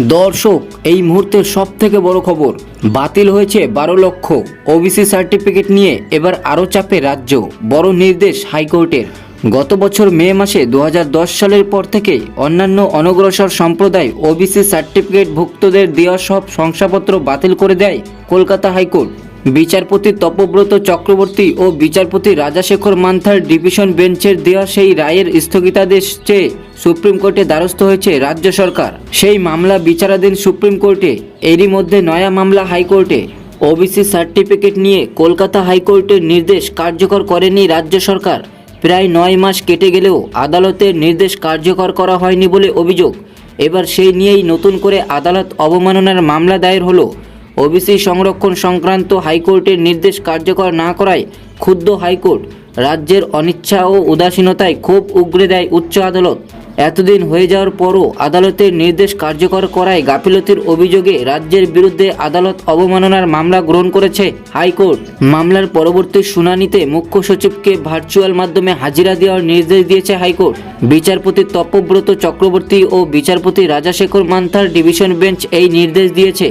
দর্শক, এই মুহূর্তের সব থেকে বড় খবর, বাতিল হয়েছে বারো লক্ষ ওবিসি সার্টিফিকেট নিয়ে এবার আরও চাপে রাজ্য, বড় নির্দেশ হাইকোর্টের। গত বছর মে মাসে দু হাজার দশ সালের পর থেকে অন্যান্য অনগ্রসর সম্প্রদায় ওবিসি সার্টিফিকেট ভুক্তদের দেওয়া সব শংসাপত্র বাতিল করে দেয় কলকাতা হাইকোর্ট। বিচারপতি তপব্রত চক্রবর্তী ও বিচারপতি রাজাশেখর মান্থার ডিভিশন বেঞ্চের দেওয়া সেই রায়ের স্থগিতাদেশ চেয়ে সুপ্রিম কোর্টে দ্বারস্থ হয়েছে রাজ্য সরকার। সেই মামলা বিচারাধীন সুপ্রিম কোর্টে, এরই মধ্যে নয়া মামলা হাইকোর্টে। ওবিসি সার্টিফিকেট নিয়ে কলকাতা হাইকোর্টের নির্দেশ কার্যকর করেনি রাজ্য সরকার। প্রায় নয় মাস কেটে গেলেও আদালতের নির্দেশ কার্যকর করা হয়নি বলে অভিযোগ। এবার সেই নিয়েই নতুন করে আদালত অবমাননার মামলা দায়ের হলো। ওবিসি সংরক্ষণ সংক্রান্ত হাইকোর্টের নির্দেশ কার্যকর না করায় ক্ষুব্ধ হাইকোর্ট রাজ্যের অনিচ্ছা ও উদাসীনতায় ক্ষোভ উগরে দেয় উচ্চ আদালত। এতদিন হয়ে যাওয়ার পরও আদালতের নির্দেশ কার্যকর করায় গাফিলতির অভিযোগে রাজ্যের বিরুদ্ধে আদালত অবমাননার মামলা গ্রহণ করেছে হাইকোর্ট। মামলার পরবর্তী শুনানিতে মুখ্য সচিবকে ভার্চুয়াল মাধ্যমে হাজিরা দেওয়ার নির্দেশ দিয়েছে হাইকোর্ট। বিচারপতি তপব্রত চক্রবর্তী ও বিচারপতি রাজাশেখর মান্থার ডিভিশন বেঞ্চ এই নির্দেশ দিয়েছে।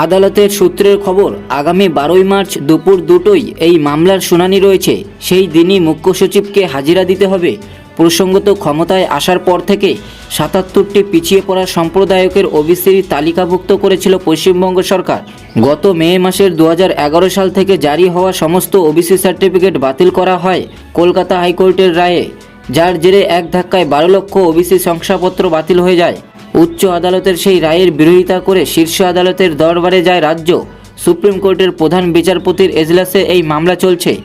আদালতের সূত্রের খবর, আগামী বারোই মার্চ দুপুর দুটোই এই মামলার শুনানি রয়েছে। সেই দিনই মুখ্য সচিবকে হাজিরা দিতে হবে। প্রসঙ্গত, ক্ষমতায় আসার পর থেকে সাতাত্তরটি পিছিয়ে পড়া সম্প্রদায়কের ওবিসির তালিকাভুক্ত করেছিল পশ্চিমবঙ্গ সরকার। গত মে মাসের দু হাজার এগারো সাল থেকে জারি হওয়া সমস্ত ওবিসি সার্টিফিকেট বাতিল করা হয় কলকাতা হাইকোর্টের রায়ে। যার জেরে এক ধাক্কায় বারো লক্ষ ওবিসি শংসাপত্র বাতিল হয়ে যায়। উচ্চ আদালতের সেই রায়ের বিরোধিতা করে শীর্ষ আদালতের দরবারে যায় রাজ্য। সুপ্রিম কোর্টের প্রধান বিচারপতির এজলাসে এই মামলা চলছে।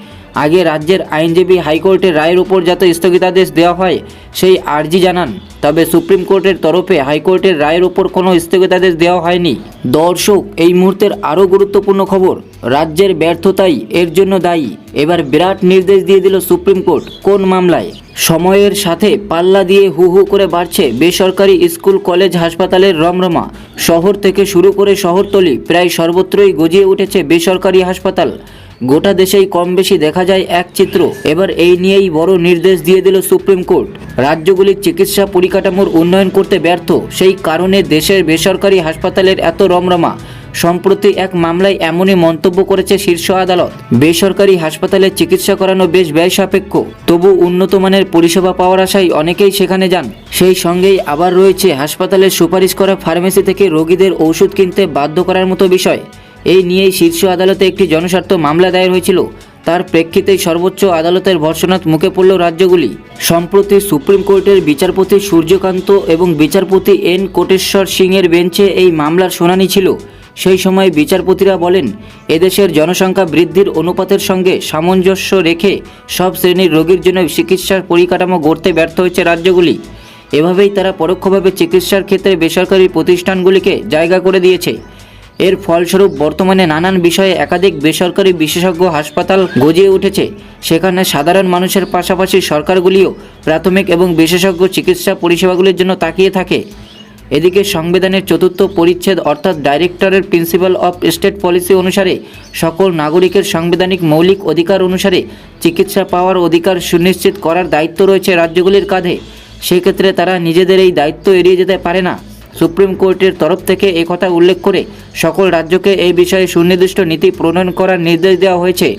আগে রাজ্যের আইনজীবী হাইকোর্টের রায়ের উপর যাতে স্থগিতাদেশ দেওয়া হয়, সেই আর্জি জানান। তবে সুপ্রিম কোর্টের তরফে হাইকোর্টের রায়ের উপর কোনো স্থগিতাদেশ দেওয়া হয়নি। দর্শক, এই মুহূর্তের আরও গুরুত্বপূর্ণ খবর, রাজ্যের ব্যর্থতাই এর জন্য দায়ী। এবার বিরাট নির্দেশ দিয়ে দিল সুপ্রিম কোর্ট, কোন মামলায়? সময়ের সাথে পাল্লা দিয়ে হু হু করে বাড়ছে বেসরকারি স্কুল, কলেজ, হাসপাতালের রমরমা। শহর থেকে শুরু করে শহরতলি প্রায় সর্বত্রই গজিয়ে উঠেছে বেসরকারি হাসপাতাল। গোটা দেশেই কম বেশি দেখা যায় এক চিত্র। এবার এই নিয়েই বড় নির্দেশ দিয়ে দিল সুপ্রিম কোর্ট। রাজ্যগুলির চিকিৎসা পরিকাঠামোর উন্নয়ন করতে ব্যর্থ। সেই কারণে দেশের বেসরকারি হাসপাতালের এত রমরমা। সম্প্রতি এক মামলায় এমনই মন্তব্য করেছে শীর্ষ আদালত। বেসরকারি হাসপাতালে চিকিৎসা করানো বেশ ব্যয় সাপেক্ষ তবু উন্নত মানের পরিষেবা পাওয়ার আশায় অনেকেই সেখানে যান। সেই সঙ্গেই আবার রয়েছে হাসপাতালের সুপারিশ করা ফার্মেসি থেকে রোগীদের ওষুধ কিনতে বাধ্য করার মতো বিষয়। এই নিয়েই শীর্ষ আদালতে একটি জনস্বার্থ মামলা দায়ের হয়েছিল। তার প্রেক্ষিতেই সর্বোচ্চ আদালতের ভর্ষণাত মুখে পড়ল রাজ্যগুলি। সম্প্রতি সুপ্রিম কোর্টের বিচারপতি সূর্যকান্ত এবং বিচারপতি এন কোটেশ্বর সিংয়ের বেঞ্চে এই মামলার শুনানি ছিল। সেই সময় বিচারপতিরা বলেন, এদেশের জনসংখ্যা বৃদ্ধির অনুপাতের সঙ্গে সামঞ্জস্য রেখে সব শ্রেণির রোগীর জন্য চিকিৎসার পরিকাঠামো গড়তে ব্যর্থ হয়েছে রাজ্যগুলি। এভাবেই তারা পরোক্ষভাবে চিকিৎসার ক্ষেত্রে বেসরকারি প্রতিষ্ঠানগুলিকে জায়গা করে দিয়েছে। এর ফলস্বরূপ বর্তমানে নানান বিষয়ে একাধিক বেসরকারি বিশেষজ্ঞ হাসপাতাল গজিয়ে উঠেছে। সেখানে সাধারণ মানুষের পাশাপাশি সরকারগুলিও প্রাথমিক এবং বিশেষজ্ঞ চিকিৎসা পরিষেবাগুলির জন্য তাকিয়ে থাকে। এদিকে সংবিধানের চতুর্থ পরিচ্ছেদ অর্থাৎ ডাইরেক্টরের প্রিন্সিপাল অফ স্টেট পলিসি অনুসারে সকল নাগরিকের সাংবিধানিক মৌলিক অধিকার অনুসারে চিকিৎসা পাওয়ার অধিকার সুনিশ্চিত করার দায়িত্ব রয়েছে রাজ্যগুলির কাঁধে। সেক্ষেত্রে তারা নিজেদের এই দায়িত্ব এড়িয়ে যেতে পারে না। সুপ্রিম কোর্টের তরফ থেকে একথা উল্লেখ করে সকল রাজ্যকে এই বিষয়ে সুনির্দিষ্ট নীতি প্রণয়ন করার নির্দেশ দেওয়া হয়েছে।